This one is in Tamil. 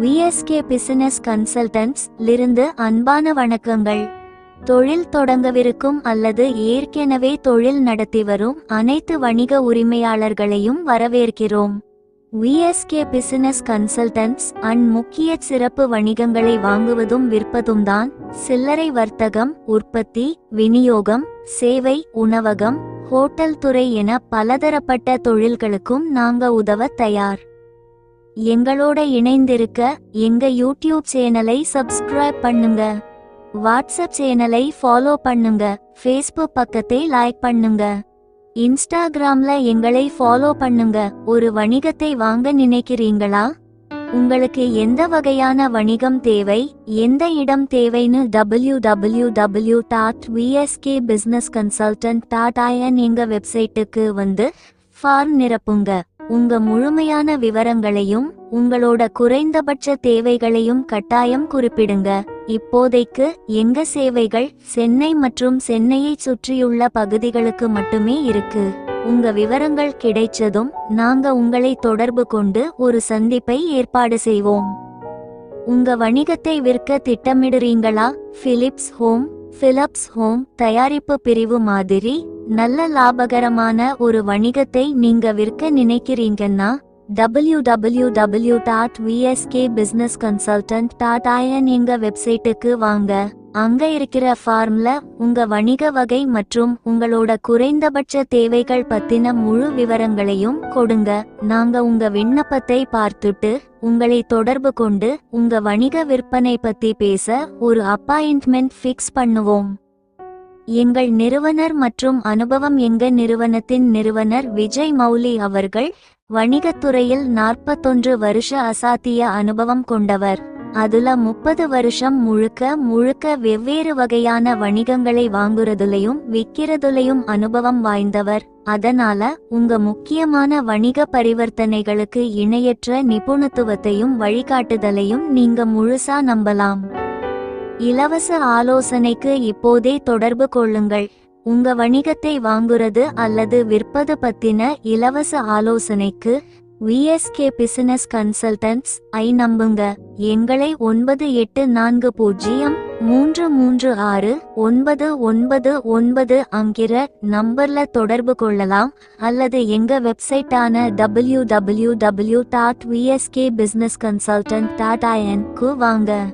விஎஸ்கே பிசினஸ் கன்சல்டன்ட்ஸ் லிருந்து அன்பான வணக்கங்கள். தொழில் தொடங்கவிருக்கும் அல்லது ஏற்கனவே தொழில் நடத்தி வரும் அனைத்து வணிக உரிமையாளர்களையும் வரவேற்கிறோம். விஎஸ்கே பிசினஸ் கன்சல்டன்ட்ஸ் அண்ட் முக்கிய சிறப்பு வணிகங்களை வாங்குவதும் விற்பதும் தான் சில்லறை வர்த்தகம் உற்பத்தி விநியோகம் சேவை உணவகம் ஹோட்டல் துறை என பலதரப்பட்ட தொழில்களுக்கும் நாங்க உதவ தயார். எங்களோட இணைந்திருக்க எங்க யூடியூப் சேனலை சப்ஸ்கிரைப் பண்ணுங்க. வாட்ஸ்அப் சேனலை ஃபாலோ பண்ணுங்க. ஃபேஸ்புக் பக்கத்தை லைக் பண்ணுங்க. இன்ஸ்டாகிராம்ல எங்களை ஃபாலோ பண்ணுங்க. ஒரு வணிகத்தை வாங்க நினைக்கிறீங்களா? உங்களுக்கு எந்த வகையான வணிகம் தேவை? எந்த இடம் தேவைன்னு W W W dot VSK business consultant dot IN எங்க வெப்சைட்டுக்கு வந்து ஃபார்ம் நிரப்புங்க. உங்க முழுமையான விவரங்களையும் உங்களோட குறைந்தபட்ச தேவைகளையும் கட்டாயம் குறிப்பிடுங்க. இப்போதைக்கு எங்க சேவைகள் சென்னை மற்றும் சென்னையைச் சுற்றியுள்ள பகுதிகளுக்கு மட்டுமே இருக்கு. உங்க விவரங்கள் கிடைச்சதும் நாங்க உங்களை தொடர்பு கொண்டு ஒரு சந்திப்பை ஏற்பாடு செய்வோம். உங்க வணிகத்தை விற்க திட்டமிடுறீங்களா? பிலிப்ஸ் ஹோம் பிலிப்ஸ் ஹோம் தயாரிப்பு பிரிவு மாதிரி நல்ல லாபகரமான ஒரு வணிகத்தை நீங்க விற்க நினைக்கிறீங்கன்னா W W W dot VSK business consultant dot IN எங்க வெப்சைட்டுக்கு வாங்க. அங்க இருக்கிற ஃபார்ம்ல உங்க வணிக வகை மற்றும் உங்களோட குறைந்தபட்ச தேவைகள் பத்தின முழு விவரங்களையும் கொடுங்க. நாங்க உங்க விண்ணப்பத்தை பார்த்துட்டு உங்களை தொடர்பு கொண்டு உங்க வணிக விற்பனை பத்தி பேச ஒரு அப்பாயின்ட்மெண்ட் ஃபிக்ஸ் பண்ணுவோம். எங்கள் நிறுவனர் மற்றும் அனுபவம் எங்க நிறுவனத்தின் நிறுவனர் விஜய் மௌலி அவர்கள் வணிகத்துறையில் நாற்பத்தொன்று வருஷ அசாத்திய அனுபவம் கொண்டவர். அதுல முப்பது வருஷம் முழுக்க முழுக்க வெவ்வேறு வகையான வணிகங்களை வாங்குறதுலையும் விற்கிறதுலையும் அனுபவம் வாய்ந்தவர். அதனால உங்க முக்கியமான வணிக பரிவர்த்தனைகளுக்கு இணையற்ற நிபுணத்துவத்தையும் வழிகாட்டுதலையும் நீங்க முழுசா நம்பலாம். இலவச ஆலோசனைக்கு இப்போதே தொடர்பு கொள்ளுங்கள். உங்க வணிகத்தை வாங்குறது அல்லது விற்பது பத்தின இலவச ஆலோசனைக்கு விஎஸ்கே பிசினஸ் கன்சல்டன்ட்ஸ் ஐ நம்புங்க. எங்களை ஒன்பது எட்டு நான்கு பூஜ்ஜியம் மூன்று மூன்று ஆறு ஒன்பது ஒன்பது ஒன்பது அங்கிற நம்பர்ல தொடர்பு கொள்ளலாம். அல்லது எங்க வெப்சைட்டான W W W dot VSK business consultant dot IN வாங்க.